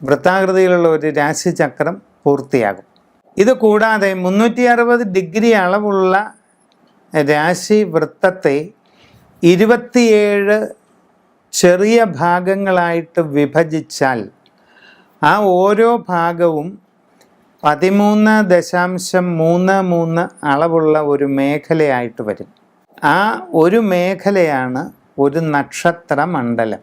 വൃത്താകൃതിയിലുള്ള ഒരു രാശി ചക്രം പൂർത്തിയാകും. ഇത് കൂടാതെ മുന്നൂറ്റി അറുപത് ഡിഗ്രി അളവുള്ള രാശി വൃത്തത്തെ ഇരുപത്തിയേഴ് ചെറിയ ഭാഗങ്ങളായിട്ട് വിഭജിച്ചാൽ ആ ഓരോ ഭാഗവും പതിമൂന്ന് ദശാംശം മൂന്ന് മൂന്ന് അളവുള്ള ഒരു മേഖലയായിട്ട് വരും. ആ ഒരു മേഖലയാണ് ഒരു നക്ഷത്ര മണ്ഡലം.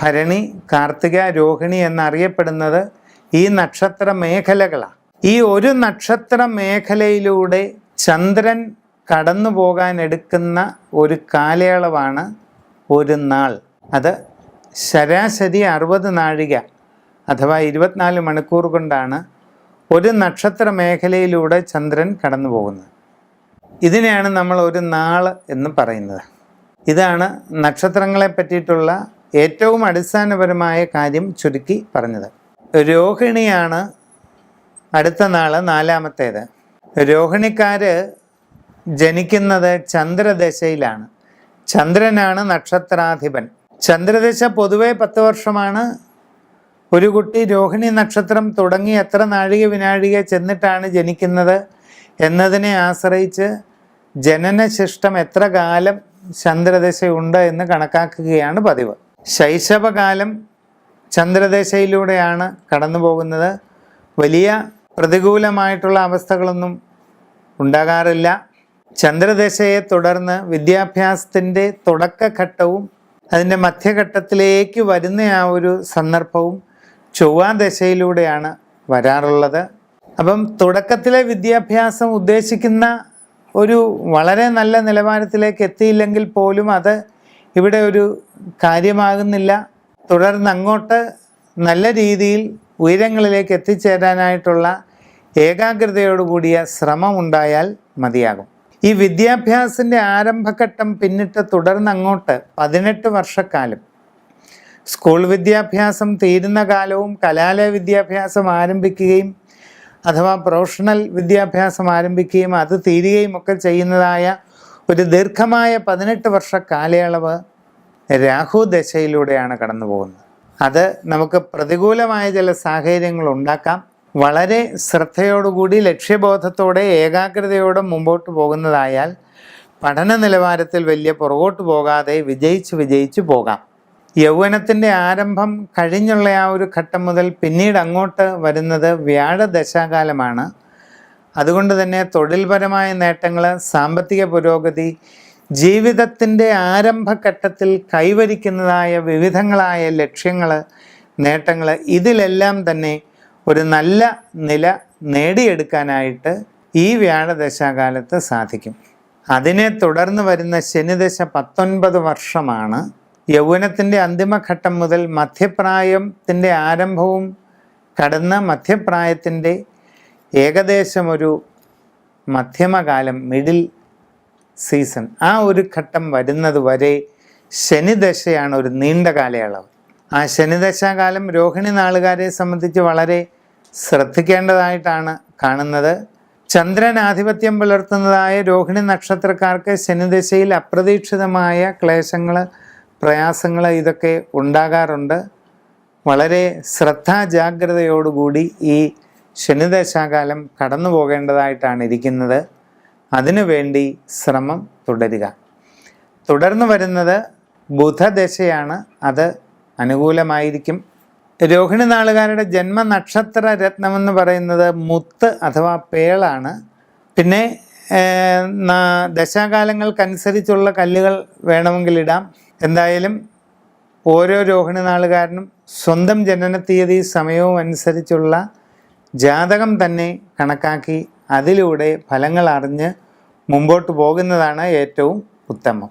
ഭരണി കാർത്തിക രോഹിണി എന്നറിയപ്പെടുന്നത് ഈ നക്ഷത്ര മേഖലകളാണ്. ഈ ഒരു നക്ഷത്ര മേഖലയിലൂടെ ചന്ദ്രൻ കടന്നു പോകാൻ എടുക്കുന്ന ഒരു കാലയളവാണ് ഒരു നാൾ. അത് ശരാശരി അറുപത് നാഴിക അഥവാ ഇരുപത്തിനാല് മണിക്കൂർ കൊണ്ടാണ് ഒരു നക്ഷത്ര മേഖലയിലൂടെ ചന്ദ്രൻ കടന്നു പോകുന്നത്. ഇതിനെയാണ് നമ്മൾ ഒരു നാൾ എന്ന് പറയുന്നത്. ഇതാണ് നക്ഷത്രങ്ങളെ പറ്റിയിട്ടുള്ള ഏറ്റവും അടിസ്ഥാനപരമായ കാര്യം ചുരുക്കി പറഞ്ഞത്. രോഹിണിയാണ് അടുത്ത നാൾ നാലാമത്തേത്. രോഹിണിക്കാർ ജനിക്കുന്നത് ചന്ദ്രദശയിലാണ്. ചന്ദ്രനാണ് നക്ഷത്രാധിപൻ. ചന്ദ്രദശ പൊതുവെ പത്ത് വർഷമാണ്. ഒരു കുട്ടി രോഹിണി നക്ഷത്രം തുടങ്ങി എത്ര നാഴിക വിനാഴിക ചെന്നിട്ടാണ് ജനിക്കുന്നത് എന്നതിനെ ആശ്രയിച്ച് ജനനശിഷ്ടം എത്ര കാലം ചന്ദ്രദശയുണ്ട് എന്ന് കണക്കാക്കുകയാണ് പതിവ്. ശൈശവകാലം ചന്ദ്രദശയിലൂടെയാണ് കടന്നു പോകുന്നത് വലിയ പ്രതികൂലമായിട്ടുള്ള അവസ്ഥകളൊന്നും ഉണ്ടാകാറില്ല. ചന്ദ്രദശയെ തുടർന്ന് വിദ്യാഭ്യാസത്തിന്റെ തുടക്കഘട്ടവും അതിന്റെ മധ്യഘട്ടത്തിലേക്ക് വരുന്ന ആ ഒരു സന്ദർഭവും ചൊവ്വാദശയിലൂടെയാണ് വരാറുള്ളത്. അപ്പം തുടക്കത്തിലെ വിദ്യാഭ്യാസം ഉദ്ദേശിക്കുന്ന ഒരു വളരെ നല്ല നിലവാരത്തിലേക്ക് എത്തിയില്ലെങ്കിൽ പോലും അത് ഇവിടെ ഒരു കാര്യമാകുന്നില്ല. തുടർന്ന് അങ്ങോട്ട് നല്ല രീതിയിൽ ഉയരങ്ങളിലേക്ക് എത്തിച്ചേരാനായിട്ടുള്ള ഏകാഗ്രതയോടുകൂടിയ ശ്രമം ഉണ്ടായാൽ മതിയാകും. ഈ വിദ്യാഭ്യാസത്തിന്റെ ആരംഭഘട്ടം പിന്നിട്ട് തുടർന്ന് അങ്ങോട്ട് പതിനെട്ട് വർഷക്കാലം. സ്കൂൾ വിദ്യാഭ്യാസം തീരുന്ന കാലവും കലാലയ വിദ്യാഭ്യാസം ആരംഭിക്കുകയും അഥവാ പ്രൊഫഷണൽ വിദ്യാഭ്യാസം ആരംഭിക്കുകയും അത് തീരുകയും ഒക്കെ ചെയ്യുന്നതായ ഒരു ദീർഘമായ പതിനെട്ട് വർഷ കാലയളവ് രാഹു ദശയിലൂടെയാണ് കടന്നു പോകുന്നത്. അത് നമുക്ക് പ്രതികൂലമായ ചില സാഹചര്യങ്ങൾ ഉണ്ടാക്കാം. വളരെ ശ്രദ്ധയോടുകൂടി ലക്ഷ്യബോധത്തോടെ ഏകാഗ്രതയോടെ മുമ്പോട്ട് പോകുന്നതായാൽ പഠന നിലവാരത്തിൽ വലിയ പുറകോട്ട് പോകാതെ വിജയിച്ച് വിജയിച്ച് പോകാം. യൗവനത്തിന്റെ ആരംഭം കഴിഞ്ഞുള്ള ആ ഒരു ഘട്ടം മുതൽ പിന്നീട് അങ്ങോട്ട് വരുന്നത് വ്യാഴദശാകാലമാണ് അതുകൊണ്ട് തന്നെ തൊഴിൽപരമായ നേട്ടങ്ങൾ സാമ്പത്തിക പുരോഗതി ജീവിതത്തിന്റെ ആരംഭഘട്ടത്തിൽ കൈവരിക്കുന്നതായ വിവിധങ്ങളായ ലക്ഷ്യങ്ങൾ നേട്ടങ്ങൾ ഇതിലെല്ലാം തന്നെ ഒരു നല്ല നില നേടിയെടുക്കാനായിട്ട് ഈ വ്യാഴദശാകാലത്ത് സാധിക്കും. അതിനെ തുടർന്ന് വരുന്ന ശനിദശ പത്തൊൻപത് വർഷമാണ് യൗവനത്തിന്റെ അന്തിമഘട്ടം മുതൽ മധ്യപ്രായത്തിന്റെ ആരംഭവും കടന്ന മധ്യപ്രായത്തിന്റെ ഏകദേശം ഒരു മധ്യമകാലം മിഡിൽ സീസൺ ആ ഒരു ഘട്ടം വരുന്നത് വരെ ശനിദശയാണ് ഒരു നീണ്ട കാലയളവ്. ആ ശനിദശാകാലം രോഹിണി നാളുകാരെ സംബന്ധിച്ച് വളരെ ശ്രദ്ധിക്കേണ്ടതായിട്ടാണ് കാണുന്നത്. ചന്ദ്രൻ ആധിപത്യം പുലർത്തുന്നതായ രോഹിണി നക്ഷത്രക്കാർക്ക് ശനിദശയിൽ അപ്രതീക്ഷിതമായ ക്ലേശങ്ങൾ പ്രയാസങ്ങൾ ഇതൊക്കെ ഉണ്ടാകാറുണ്ട്. വളരെ ശ്രദ്ധാജാഗ്രതയോടുകൂടി ഈ ശനിദശാകാലം കടന്നു പോകേണ്ടതായിട്ടാണ് ഇരിക്കുന്നത് അതിനുവേണ്ടി ശ്രമം തുടരുക. തുടർന്ന് വരുന്നത് ബുധദശയാണ്. അത് അനുകൂലമായിരിക്കും. രോഹിണി നാളുകാരുടെ ജന്മനക്ഷത്ര രത്നമെന്ന് പറയുന്നത് മുത്ത് അഥവാ പേളാണ്. പിന്നെ ദശാകാലങ്ങൾക്കനുസരിച്ചുള്ള കല്ലുകൾ വേണമെങ്കിൽ ഇടാം. എന്തായാലും ഓരോ രോഹിണി നാളുകാരനും സ്വന്തം ജനന തീയതി സമയവും അനുസരിച്ചുള്ള ജാതകം തന്നെ കണക്കാക്കി അതിലൂടെ ഫലങ്ങൾ അറിഞ്ഞ് മുമ്പോട്ട് പോകുന്നതാണ് ഏറ്റവും ഉത്തമം.